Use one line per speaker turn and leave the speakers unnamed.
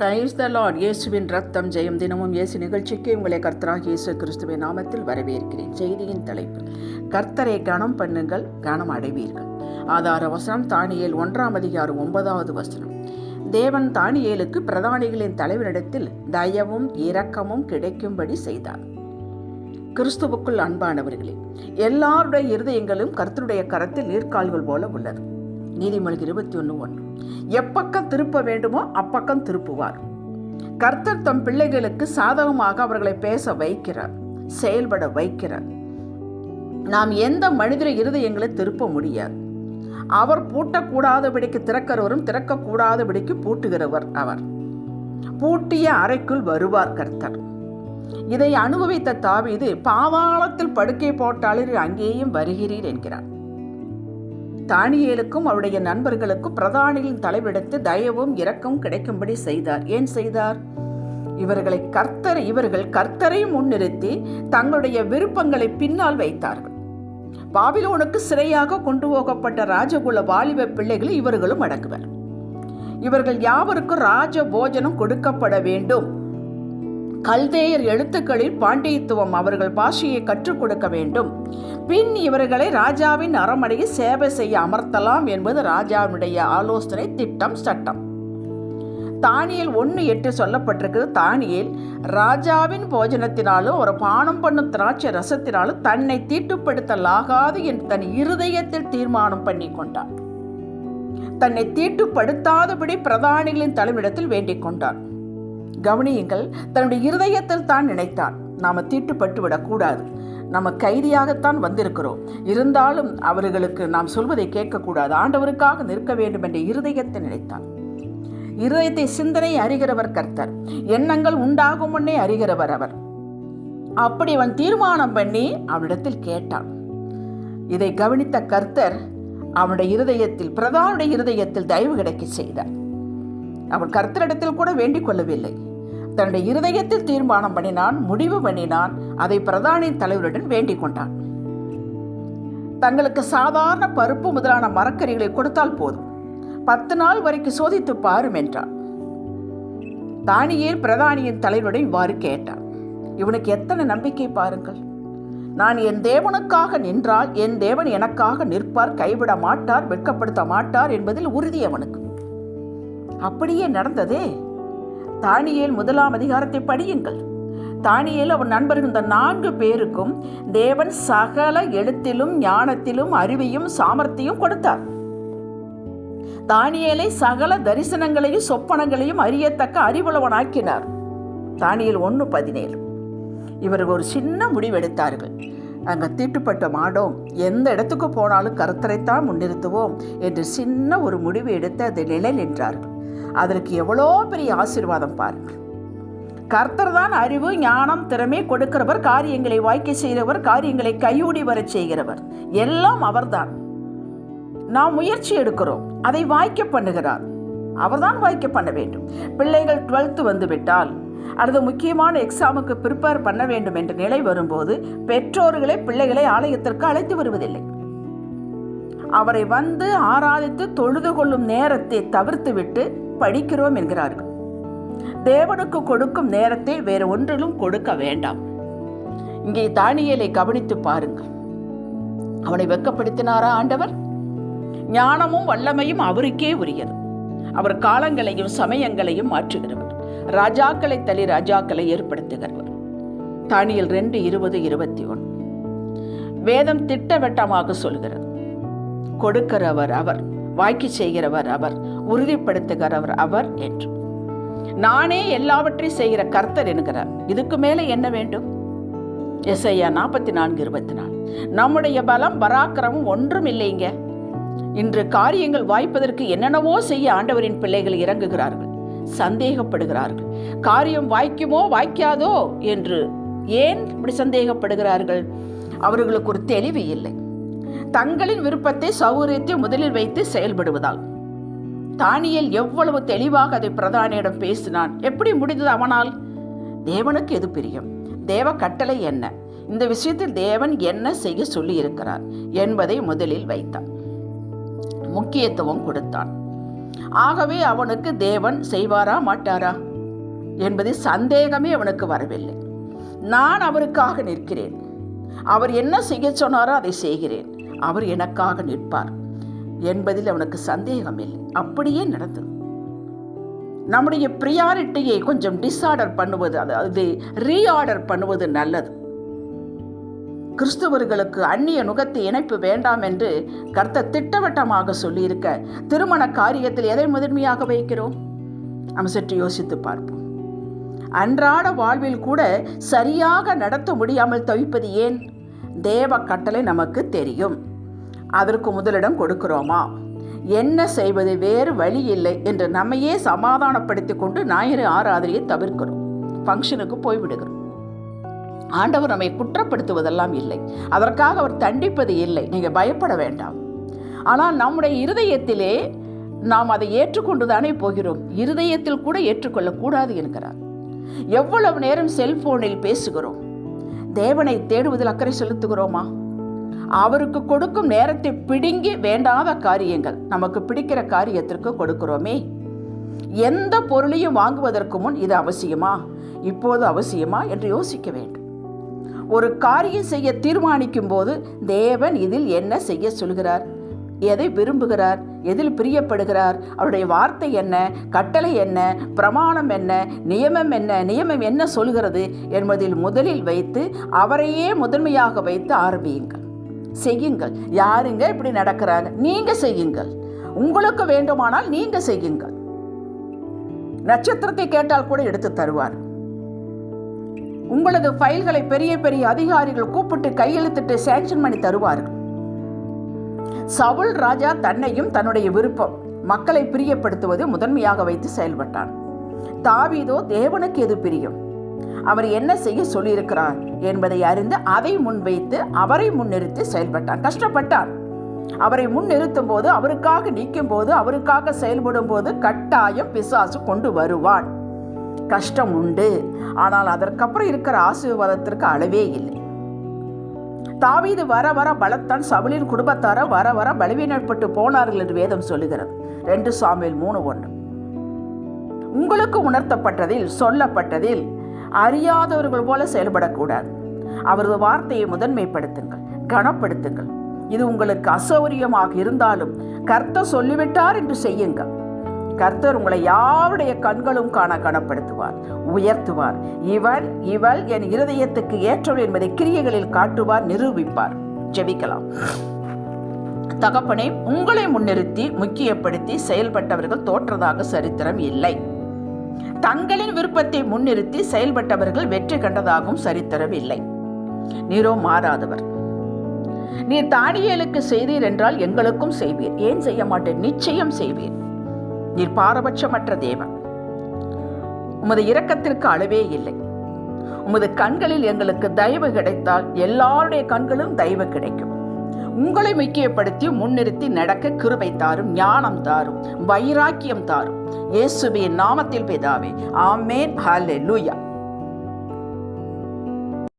Praise the Lord இயேசுவின் ரத்தம் ஜெயம் தினமும் இயேசு நிகழ்ச்சிக்கு உங்களை கர்த்தராக இயேசு கிறிஸ்துவின் நாமத்தில் வரவேற்கிறேன். செய்தியின் தலைப்பு கர்த்தரை கனம் பண்ணுங்கள் கனம் அடைவீர்கள். ஆதார வசனம் தானியேல் ஒன்றாம் அதிகாரம் ஒன்பதாவது வசனம். தேவன் தானியேலுக்கு பிரதானிகளின் தலைவரிடத்தில் தயவும் இரக்கமும் கிடைக்கும்படி செய்தார். கிறிஸ்துவுக்குள் அன்பானவர்களே எல்லாருடைய இருதயங்களும் கர்த்தருடைய கரத்தில் நீர்க்கால்கள் போல உள்ளது. நீதிமொழி இருபத்தி ஒன்று ஒன்று. எப்பக்கம் திருப்ப வேண்டுமோ அப்பக்கம் திருப்புவார். கர்த்தர் தம் பிள்ளைகளுக்கு சாதகமாக அவர்களை பேச வைக்கிறார் செயல்பட வைக்கிறார். நாம் எந்த மனிதர இருதயங்களை திருப்ப முடியாது. அவர் பூட்டக்கூடாதபடிக்கு திறக்கிறவரும் திறக்கக்கூடாதபடிக்கு பூட்டுகிறவர் அவர். பூட்டிய அறைக்குள் வருவார் கர்த்தர். இதை அனுபவித்த தாவீது பாதாளத்தில் படுக்கை போட்டாளிர் அங்கேயும் வருகிறீர் என்கிறார். தானியேலுக்கும் அவருடைய நண்பர்களுக்கும் பிரதானியின் தலைவிடத்து தயவும் இரக்கமும் கிடைக்கும்படி செய்தார். ஏன் செய்தார்? இவர்களை கர்த்தர் இவர்கள் கர்த்தரை முன்னிறுத்தி தங்களுடைய விருப்பங்களை பின்னால் வைத்தார்கள். பாபிலோனுக்கு சிறையாக கொண்டு போகப்பட்ட ராஜகுல வாலிப பிள்ளைகள் இவர்களும் அடங்குவர் இவர்கள் யாவருக்கும் ராஜ போஜனம் கொடுக்கப்பட வேண்டும். கல்தேயர் எழுத்துக்களில் பாண்டியத்துவம் அவர்கள் பாஷையை கற்றுக் கொடுக்க வேண்டும். பின் இவர்களை ராஜாவின் அறமடையை சேவை செய்ய அமர்த்தலாம் என்பது ராஜாவினுடைய ஆலோசனை திட்டம் சட்டம். தானியல் ஒன்று எட்டு சொல்லப்பட்டிருக்கிறது. தானியல் ராஜாவின் போஜனத்தினாலும் ஒரு பானம் பண்ணும் திராட்சை ரசத்தினாலும் தன்னை தீட்டுப்படுத்தலாகாது என்று தன் இருதயத்தில் தீர்மானம் பண்ணி கொண்டார் தன்னை தீட்டுப்படுத்தாதபடி பிரதானிகளின் தலைவிடத்தில் வேண்டிக் கொண்டார் கவனியுங்கள் தன்னுடைய இருதயத்தில் தான் நினைத்தான். நாம் தீட்டுப்பட்டு விடக்கூடாது நம்ம கைதியாகத்தான் வந்திருக்கிறோம். இருந்தாலும் அவர்களுக்கு நாம் சொல்வதை கேட்கக்கூடாது. ஆண்டவருக்காக நிற்க வேண்டும் என்ற இருதயத்தை நினைத்தான். இருதயத்தை சிந்தனை அறிகிறவர் கர்த்தர். எண்ணங்கள் உண்டாகும் முன்னே அறிகிறவர் அவர். அப்படி அவன் தீர்மானம் பண்ணி அவனிடத்தில் கேட்டான். இதை கவனித்த கர்த்தர் அவனுடைய இருதயத்தில் பிரதானுடைய இருதயத்தில் தயவு கிடைக்க செய்தார். அவன் கர்த்தரிடத்தில் கூட வேண்டிக் கொள்ளவில்லை. தன்னுடைய இருதயத்தில் தீர்மானம் பண்ணினான் முடிவு பண்ணினான் அதை பிரதானின் தலைவருடன் வேண்டிக் கொண்டான். தங்களுக்கு சாதாரண பருப்பு முதலான மரக்கறிகளை கொடுத்தால் போதும். பத்து நாள் வரைக்கும் சோதித்து பாரும் என்றான். தானியேல் பிரதானியின் தலைவருடன் இவ்வாறு கேட்டான். இவனுக்கு எத்தனை நம்பிக்கை பாருங்கள். நான் என் தேவனுக்காக நின்றால் என் தேவன் எனக்காக நிற்பார் கைவிட மாட்டார் வெட்கப்படுத்த மாட்டார் என்பதில் உறுதி அவனுக்கு. அப்படியே நடந்ததே? தானியேல் முதலாம் அதிகாரத்தை படியுங்கள். தானியேல் அவன் நண்பர்கள் இந்த நான்கு பேருக்கும் தேவன் சகல எழுத்திலும் ஞானத்திலும் அறிவையும் சாமர்த்தியும் கொடுத்தார். தானியேலை சகல தரிசனங்களையும் சொப்பனங்களையும் அறியத்தக்க அறிவுள்ளவனாக்கினார். தானியல் ஒன்று பதினேழு. இவர்கள் ஒரு சின்ன முடிவெடுத்தார்கள். அங்கே தீட்டுப்பட்ட மாடோம். எந்த இடத்துக்கு போனாலும் கருத்தரைத்தான் முன்னிறுத்துவோம் என்று சின்ன ஒரு முடிவு எடுத்து அதை நிலை நின்றார்கள் அதற்கு எவ்வளோ பெரிய ஆசீர்வாதம் பாருங்கள் கர்த்தர் தான் அறிவு ஞானம் திறமை கொடுக்கிறவர் காரியங்களை வாய்க்க செய்கிறவர் காரியங்களை கையூடி வரச் செய்கிறவர். எல்லாம் அவர்தான். நாம் முயற்சி எடுக்கிறோம். அதை வாய்க்க பண்ணுகிறார். அவர்தான் வாய்க்க பண்ண வேண்டும். பிள்ளைகள் டுவெல்த்து வந்துவிட்டால் அல்லது முக்கியமான எக்ஸாமுக்கு ப்ரிப்பேர் பண்ண வேண்டும் என்ற நிலை வரும்போது பெற்றோர்களே பிள்ளைகளை ஆலயத்திற்கு அழைத்து வருவதில்லை. அவரை வந்து ஆராதித்து தொழுது கொள்ளும் நேரத்தை தவிர்த்துவிட்டு படிக்கிறோம் என்கிறார்கள். தேவனுக்கு கொடுக்கும் நேரத்தை வேறு ஒன்றிலும் கொடுக்க வேண்டாம். இங்கே தானியலை கவனித்து பாருங்கள். அவனை வெக்கப்படுத்தினாரா ஆண்டவர்? ஞானமும் வல்லமையும் அவருக்கே உரியது. அவர் காலங்களையும் சமயங்களையும் மாற்றுகிறவர். ராஜாக்களை தள்ளி ராஜாக்களை ஏற்படுத்துகிறவர். தானியல் ரெண்டு இருபது இருபத்தி ஒன்று. வேதம் திட்டவட்டமாக சொல்கிறது. கொடுக்கிறவர் அவர் வாய்க்கு செய்கிறவர் அவர் உறுதிப்படுத்துகிறவர் அவர் என்று. நானே எல்லாவற்றையும் செய்கிற கர்த்தர் என்கிறார். இதுக்கு மேலே என்ன வேண்டும்? எஸ்ஐயா நாற்பத்தி நான்கு இருபத்தி நாலு நம்முடைய பலம் பராக்கிரமும் ஒன்றும் இல்லைங்க. இன்று காரியங்கள் வாய்ப்பதற்கு என்னென்னவோ செய்ய ஆண்டவரின் பிள்ளைகள் இறங்குகிறார்கள் சந்தேகப்படுகிறார்கள். காரியம் வாய்க்குமோ வாய்க்காதோ என்று ஏன் இப்படி சந்தேகப்படுகிறார்கள்? அவர்களுக்கு ஒரு தெளிவு இல்லை. தங்களின் விருப்பத்தை சௌகரியத்தை முதலில் வைத்து செயல்படுவதால். தானியல் எவ்வளவு தெளிவாக அதை பிரதானியிடம் பேசினான். எப்படி முடிந்தது அவனால்? தேவனுக்கு எது பிரியம்? தேவ கட்டளை என்ன? இந்த விஷயத்தில் தேவன் என்ன செய்ய சொல்லியிருக்கிறார் என்பதை முதலில் வைத்தான். முக்கியத்துவம் கொடுத்தான். ஆகவே அவனுக்கு தேவன் செய்வாரா மாட்டாரா? என்பது சந்தேகமே அவனுக்கு வரவில்லை. நான் அவருக்காக நிற்கிறேன். அவர் என்ன செய்ய சொன்னாரோ அதை செய்கிறேன். அவர் எனக்காக நிற்பார் என்பதில் அவனுக்கு சந்தேகம் இல்லை அப்படியே நடந்தது. நம்முடைய ப்ரியாரிட்டியை கொஞ்சம் டிஸ்ஆர்டர் பண்ணுவது அதாவது ரீஆர்டர் பண்ணுவது நல்லது. கிறிஸ்துவர்களுக்கு அந்நிய நுகத்தை இணைப்பு வேண்டாம் என்று கர்த்தர் திட்டவட்டமாக சொல்லியிருக்க திருமண காரியத்தில் எதை முதன்மையாக வைக்கிறோம்? நம்ம சற்று யோசித்து பார்ப்போம். அன்றாட வாழ்வில் கூட சரியாக நடத்த முடியாமல் தவிப்பது ஏன்? தேவ கட்டளை நமக்கு தெரியும். அதற்கு முதலிடம் கொடுக்கிறோமா? என்ன செய்வது? வேறு வழி இல்லை என்று நம்மையே சமாதானப்படுத்தி கொண்டு ஞாயிறு ஆராதனையை தவிர்க்கிறோம். ஃபங்க்ஷனுக்கு போய்விடுகிறோம். ஆண்டவர் நம்மை குற்றப்படுத்துவதெல்லாம் இல்லை. அதற்காக அவர் தண்டிப்பது இல்லை. நீங்கள் பயப்பட வேண்டாம். ஆனால் நம்முடைய இருதயத்திலே நாம் அதை ஏற்றுக்கொண்டு தானே போகிறோம். இருதயத்தில் கூட ஏற்றுக்கொள்ளக்கூடாது என்கிறார். எவ்வளவு நேரம் செல்போனில் பேசுகிறோம்? தேவனை தேடுவதில் அக்கறை செலுத்துகிறோமா? அவருக்கு கொடுக்கும் நேரத்தை பிடுங்கி வேண்டாத காரியங்கள் நமக்கு பிடிக்கிற காரியத்திற்கு கொடுக்கிறோமே. எந்த பொருளையும் வாங்குவதற்கு முன் இது அவசியமா? இப்போது அவசியமா என்று யோசிக்க வேண்டும். ஒரு காரியம் செய்ய தீர்மானிக்கும் போது தேவன் இதில் என்ன செய்ய சொல்கிறார்? எதை விரும்புகிறார்? எதில் பிரியப்படுகிறார்? அவருடைய வார்த்தை என்ன? கட்டளை என்ன? பிரமாணம் என்ன? நியமம் என்ன? நியமம் என்ன சொல்கிறது என்பதில் முதலில் வைத்து அவரையே முதன்மையாக வைத்து ஆரம்பியுங்கள். செய்யுங்கள். யாருங்க இப்படி நடக்கிறாங்க? நீங்க செய்யுங்கள். உங்களுக்கு வேண்டுமானால் நீங்க செய்யுங்கள். நட்சத்திரத்தை கேட்டால் கூட எடுத்து தருவார். உங்களது ஃபைல்களை பெரிய பெரிய அதிகாரிகள் கூப்பிட்டு கையெழுத்திட்டு சேங்ஷன் பண்ணி தருவார்கள். சவுல் ராஜா தன்னையும் தன்னுடைய விருப்பம் மக்களை பிரியப்படுத்துவது முதன்மையாக வைத்து செயல்பட்டான். தாவீதோ தேவனுக்கு எது பிரியம்? அவர் என்ன செய்ய சொல்லியிருக்கிறார் என்பதை அறிந்து அதை முன்வைத்து அவரை முன்னிறுத்தி செயல்பட்டான். கஷ்டப்பட்டான். அவரை முன்னிறுத்தும் போது அவருக்காக நிற்கும் போது அவருக்காக செயல்படும் போது கட்டாயம் பிசாசு கொண்டு வருவான். கஷ்டம் உண்டு. ஆனால் அதற்கப்புறம் இருக்கிற ஆசீர்வாதத்திற்கு அளவே இல்லை. தாவீது வர வர பலத்தான் சவுலின் குடும்பத்தார வர வர பலவீனப்பட்டு போனார்கள் என்று வேதம் சொல்லுகிறது. ரெண்டு சாமியில் மூணு ஒன்று. உங்களுக்கு உணர்த்தப்பட்டதில் சொல்லப்பட்டதில் அறியாதவர்கள் போல செயல்படக்கூடாது. அவரது வார்த்தையை முதன்மைப்படுத்துங்கள் கனப்படுத்துங்கள். இது உங்களுக்கு அசௌரியமாக இருந்தாலும் கர்த்த சொல்லிவிட்டார் என்று செய்யுங்கள். கர்த்தர் உங்களை யாருடைய கண்களும் காண கனப்படுத்துவார் உயர்த்துவார். இவன் இவள் என் இருதயத்துக்கு ஏற்றவள் என்பதை கிரியைகளில் காட்டுவார் நிரூபிப்பார். ஜெபிக்கலாம். தகப்பனை உங்களை முன்னிறுத்தி முக்கியப்படுத்தி செயல்பட்டவர்கள் தோற்றதாக சரித்திரம் இல்லை. தங்களின் விருப்பத்தை முன்னிறுத்தி செயல்பட்டவர்கள் வெற்றி கண்டதாகவும் சரித்திரம் இல்லை. நீரோ மாறாதவர். நீர் தானியலுக்கு செய்தீர் என்றால் எங்களுக்கும் செய்வீர். ஏன் செய்ய மாட்டேன் நிச்சயம் செய்வீர். நீர் பாரபட்சமற்ற தேவன். உமது இரக்கத்திற்கு அளவே இல்லை. உமது கண்களில் எங்களுக்கு தயவு கிடைத்தால் எல்லாருடைய கண்களும் தயவு கிடைக்கும். உங்களை முக்கியப்படுத்தி முன்னிறுத்தி நடக்க கிருபை தாரும் ஞானம் தாரும் வைராக்கியம் தாரும். இயேசுவின் நாமத்தில் பிதாவே ஆமேன். லூயா